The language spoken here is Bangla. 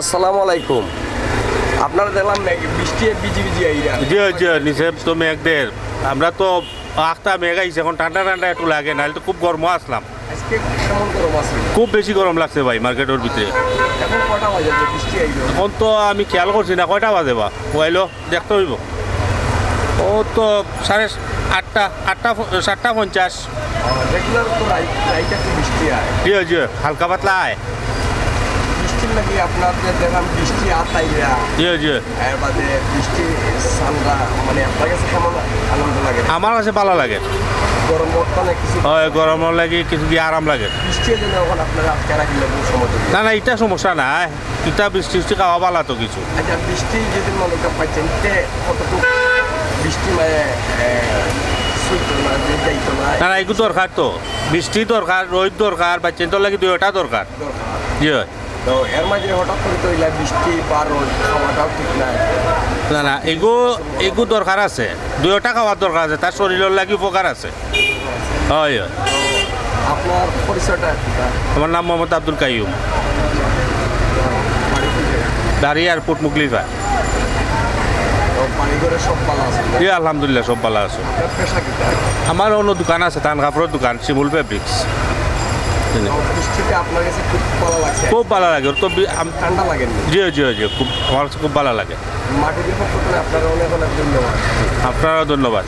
আসসালামু আলাইকুম। আপনারা দেখলাম বৃষ্টি বিজি বিজি আইরা। জি জি নিচে তো মেঘ মেঘদের আমরা তো আখটা মেঘ আইছে এখন ঠান্ডা ঠান্ডা একটু লাগে নাহলে তো খুব গরম আসলাম। আজকে কেমন গরম আছে? খুব বেশি গরম লাগছে ভাই মার্কেটের ভিতরে। এখন কটা বাজে? বৃষ্টি আইলো। এখন তো আমি খেয়াল করছি না কয়টা বাজে বা? ওয়াইলো দেখতে হইব। ও তো সাড়ে আটটা আটটা সাতটা পঞ্চাশ। রেগুলার তো রাইট রাইটে তো বৃষ্টি আয়। জি জি হালকা পাতলা আয়। লাগে আপনাদের দেখলাম বৃষ্টি আতাইরা জি জি। এর বাদে বৃষ্টি সানরা মানে আপনার কাছে কেমন আনন্দ লাগে? আমার কাছে ভালো লাগে। গরম বর্তমানে কিছু হয় গরমের লাগে কিছু দিয়ে আরাম লাগে। বৃষ্টি যেন এখন আপনারা আটকে রাখলে বহু ধরে। না না এটা সমস্যা নাই এটা বৃষ্টি বৃষ্টি খাওয়া ভালো তো কিছু। আচ্ছা বৃষ্টি যদি মনে পাচ্ছেন তে কতটুকু বৃষ্টি মানে না না? না না এগুলো দরকার তো। বৃষ্টি দরকার রোদ দরকার বাচ্চাদের লাগে দুইটা দরকার। জি হয়। তো এর মাঝে হঠাৎ করে তো ইলা বৃষ্টি রোদ খাওয়াটাও ঠিক নাই। না না এগু এগু দরকার আছে। দুইটা খাওয়ার দরকার আছে তার শরীরের লাগি উপকার আছে। হয় আপনার পরিচয়টা? আমার নাম মোহাম্মদ আব্দুল জায়গায়? দাঁড়ি এয়ারপোর্ট মুকলিফা আলহামদুলিল্লাহ সব ভালো আছে। আমার অন্য দোকান আছে তান কাপড়ের দোকান শিমুল ফেব্রিক্স তো বৃষ্টিতে আপনার কাছে খুব ভালো লাগছে। খুব ভালো লাগে ওর। তো আম- ঠান্ডা লাগে জি জি জি খুব আমার খুব ভালো লাগে। আপনারা ধন্যবাদ।